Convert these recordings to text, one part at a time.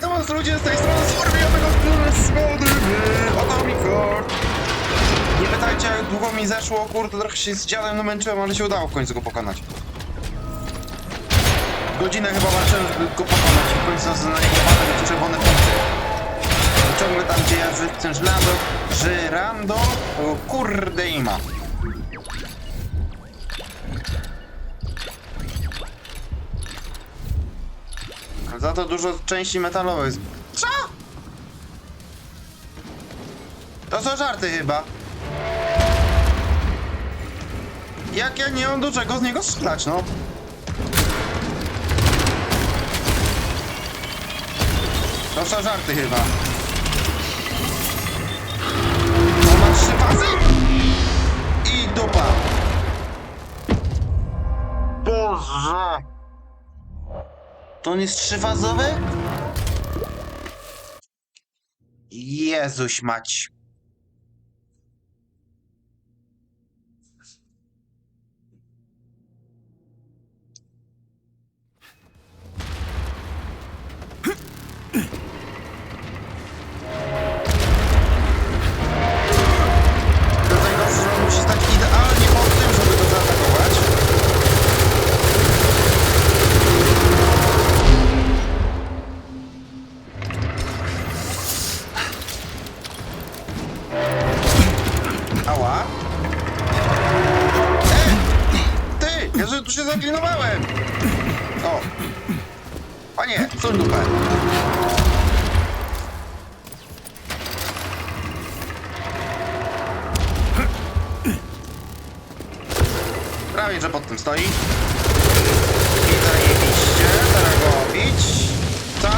Witam was ludzie z tej strony sformionego Smody Atomic Core. Nie pytajcie jak długo mi zeszło, kurde trochę się z dziadem namęczyłem, ale się udało w końcu go pokonać. Godzinę chyba walczyłem, żeby go pokonać i w końcu na niego padły czerwone punkty. Ciągle tam gdzie ja żyrando, to kurde i Za to dużo części metalowych. Co? To są żarty chyba. Jak ja nie mam do czego z niego strzelać, no. To są żarty chyba. On ma trzy fazy? I dupa. Boże. To on jest trzyfazowy? Jezuś mać. Prawie, że pod tym stoi. I zajebiście, teraz go bić. Co?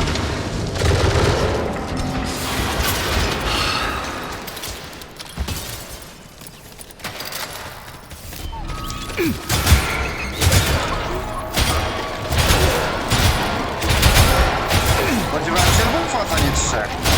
Spodziewałem się dwóch a nie trzech.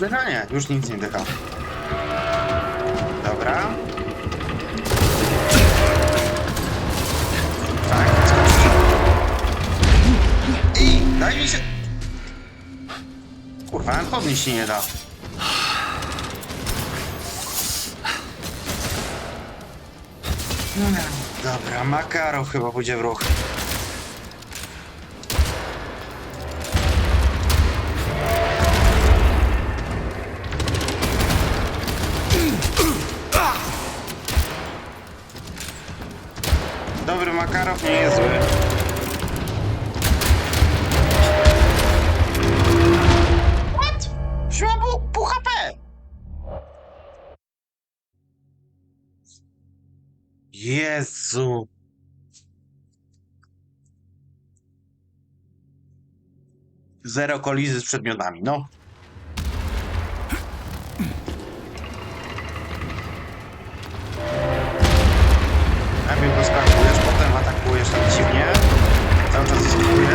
Już dychanie, już nic nie dycha. Dobra. Tak. I daj mi się... Kurwa, podnieść się nie da. Dobra, Makaro chyba pójdzie w ruch. Dobry Makarow nie jest zły. What? Siła pół, pół HP! Jezu! Zero kolizy z przedmiotami, no.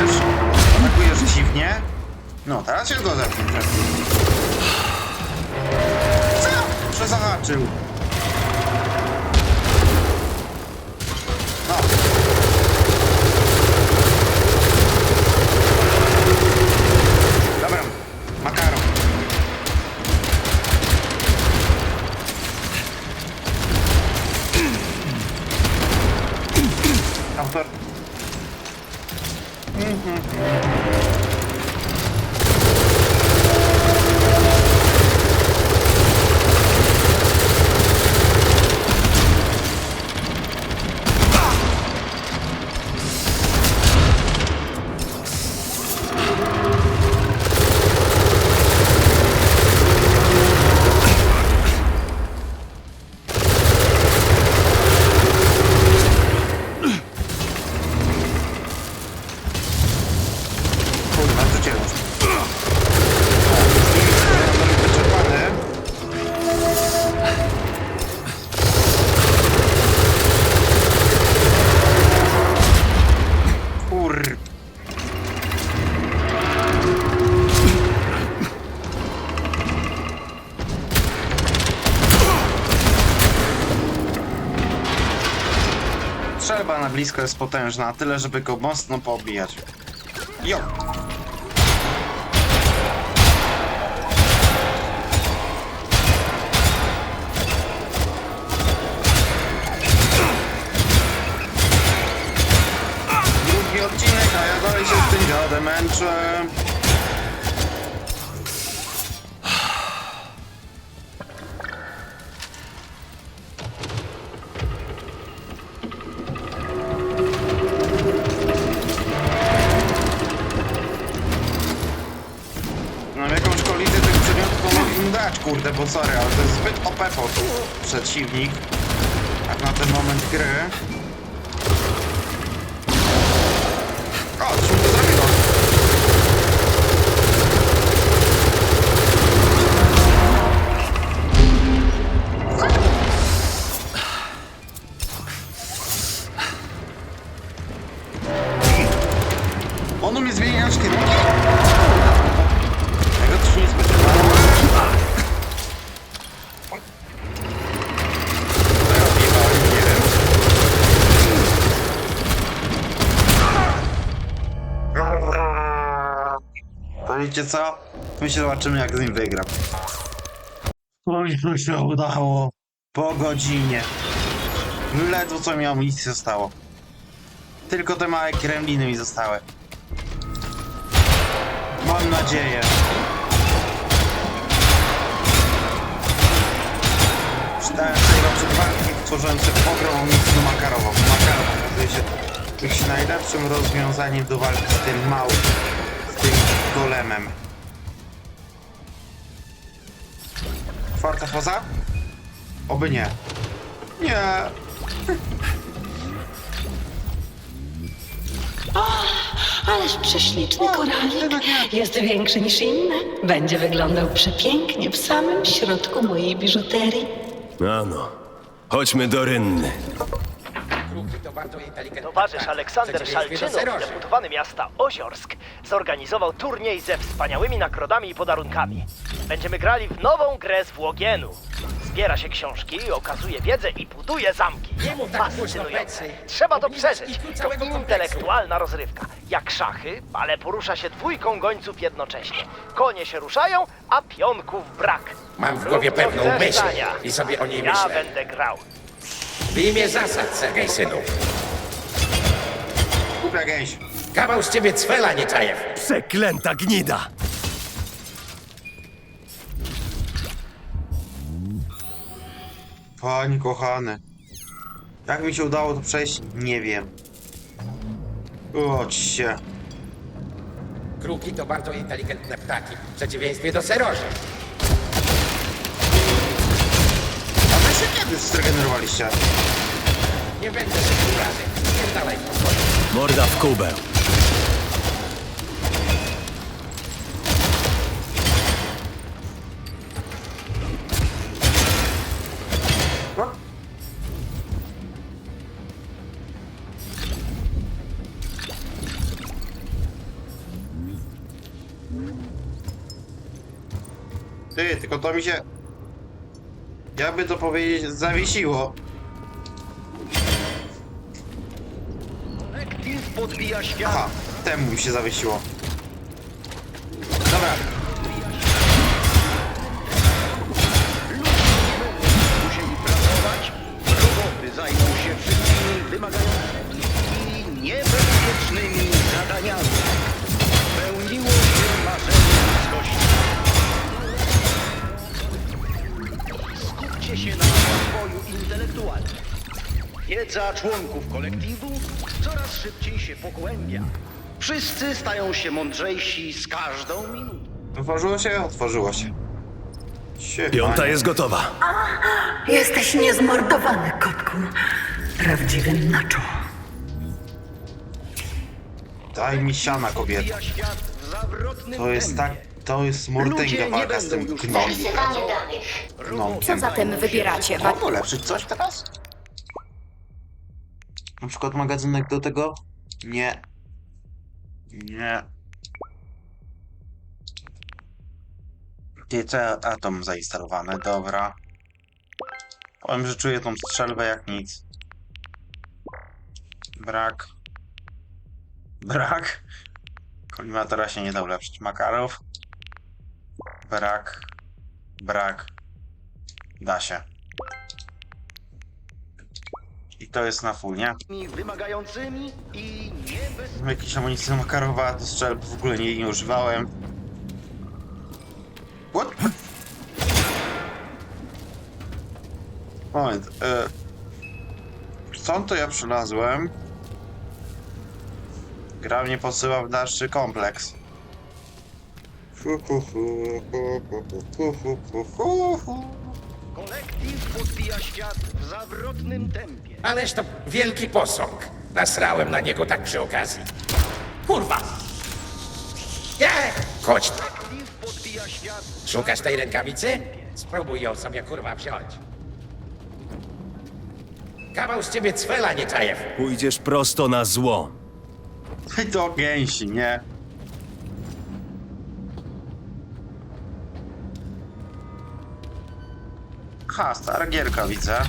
Czas zyskujesz. Atakujesz dziwnie. No, teraz się go zepnie. Co? Przezahaczył. No. Dobra, makaron. kur... Trzeba na blisko jest potężna, tyle żeby go mocno poobijać. Męczę. No jakąś kolizję tych przedmiotów mogli im dać, kurde, bo sorry, ale to jest zbyt OP przeciwnik. Jak na ten moment gry. O, wiecie co? My się zobaczymy jak z nim wygram. To mi się udało. Po godzinie. Ledwo co mi amunicji zostało. Tylko te małe kremliny mi zostały. Mam nadzieję. Czytałem sobie go przed walki, tworzyłem sobie ogromną misję makarową. Makarow okazuje się być najlepszym rozwiązaniem do walki z tym małym, golemem. Czwarta faza? Oby nie. Nie. Ależ prześliczny koralik. Jest większy niż inne. Będzie wyglądał przepięknie w samym środku mojej biżuterii. Ano, chodźmy do Rynny. Towarzysz Aleksander Szalczynow, deputowany miasta Oziorsk, zorganizował turniej ze wspaniałymi nagrodami i podarunkami. Będziemy grali w nową grę z Włogienu. Zbiera się książki, okazuje wiedzę i buduje zamki. Fascynujące. Trzeba to przeżyć. To intelektualna rozrywka. Jak szachy, ale porusza się dwójką gońców jednocześnie. Konie się ruszają, a pionków brak. Mam w głowie Rób, co pewną myśl i sobie o niej Ja myślę. będę grał. W imię zasad, Sergej synu. Głupia gęś. Kawał z ciebie cwela, Niczajew. Przeklęta gnida! Pani kochany. Jak mi się udało to przejść? Nie wiem. Chodź się. Kruki to bardzo inteligentne ptaki, w przeciwieństwie do seroży. Się kiedy zregenerowaliście? Nie będę się urazy. Nie dalej w pokoju. Morda w kubę. No. Ty, tylko to mi się... Jakby to powiedzieć, zawiesiło. Kolektyw podbija świat. Aha, temu mi się zawiesiło. Kolektywu coraz szybciej się pogłębia. Wszyscy stają się mądrzejsi z każdą minutą. otworzyło się? Otworzyło się. Się, Piąta jest gotowa. Jesteś niezmordowany, kotku. Prawdziwy naczo. Daj mi siana, kobieto. Rozwija świat w zawrotnym To jest tak... tempie. To jest mordęga Ludzie nie walka z tym już gnomem. Roboty Co zatem wybieracie? Mam ulepszyć coś teraz? Na przykład magazynek do tego? Nie. Nie. TC Atom zainstalowane, dobra. Powiem, że czuję tą strzelbę jak nic. Brak. Brak. Kolimatora się nie da ulepszyć. Makarow. Brak. Brak. Da się. I to jest na full, nie? Wymagającymi i niebez... Mam jakieś amunicje do Makarowa, do strzelb w ogóle nie, nie używałem. What? Moment, e... Stąd to ja przylazłem. Gra mnie posyła w dalszy kompleks. Hu. Kolektyw podbija świat w zawrotnym tempie. Ależ to wielki posąg. Nasrałem na niego tak przy okazji. Kurwa! Nie! Chodź tu. Podbija świat Szukasz tej rękawicy? Spróbuj ją sobie kurwa wziąć. Kawał z ciebie cwela, nie czajew. Pójdziesz prosto na zło. I to gęsi, nie? Ha, stara gierka widzę.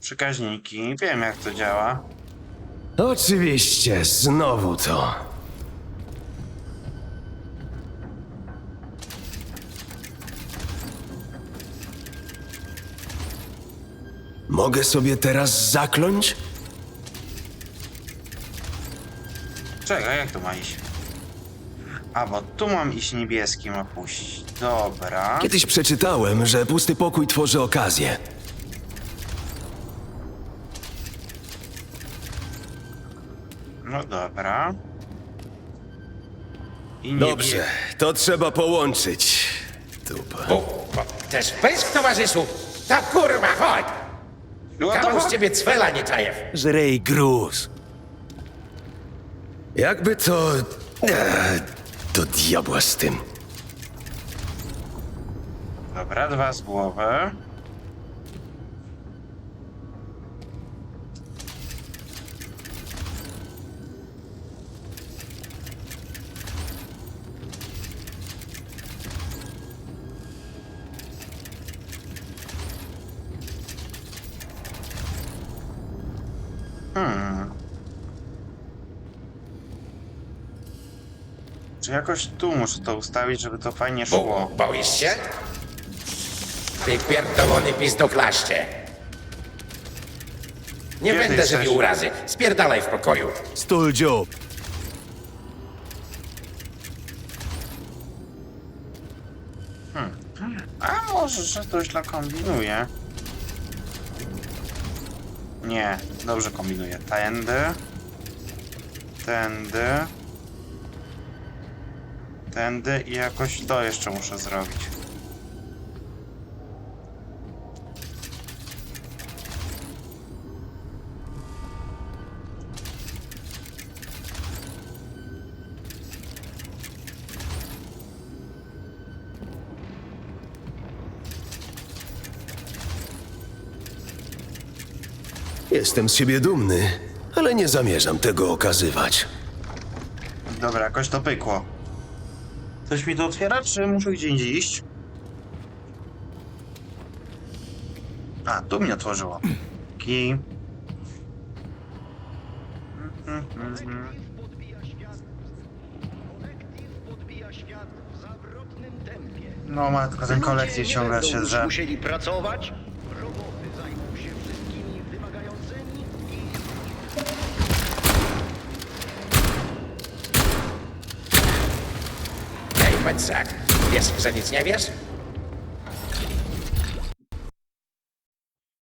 Przekaźniki, wiem jak to działa. Oczywiście, znowu to. Mogę sobie teraz zakląć? Czekaj, jak to ma iść? A, bo tu mam iść niebieskim opuścić. Dobra. Kiedyś przeczytałem, że pusty pokój tworzy okazję. No dobra. I Dobrze, to trzeba połączyć. Dupa. Bo chcesz pysk, towarzyszu? Ta kurwa, chodź! Kawał z ciebie cwela, nie czajew. Żrej gruz. Jakby to... E, do diabła z tym. Dobra, dwa z głowy. Hmm. Czy jakoś tu muszę to ustawić, żeby to fajnie szło? Bu, boisz się? Ty pierdolony pizdoklaszcie. Nie Gdzie ty będę żywił jesteś? urazy. Spierdalaj w pokoju. Stul dziób. A może, że to źle kombinuje. Nie, dobrze kombinuje. Tędy. Tędy. Tędy i jakoś to jeszcze muszę zrobić. Jestem z siebie dumny, ale nie zamierzam tego okazywać. Dobra, jakoś to pykło. Coś mi to otwiera, czy muszę gdzie indziej iść? A, tu mnie otworzyło. Kij. Kolektyw podbija świat. Kolektyw podbija świat w zawrotnym tempie. No matko, ten Ludzie ciągle się drze. musieli pracować. Jest, że nic nie wiesz?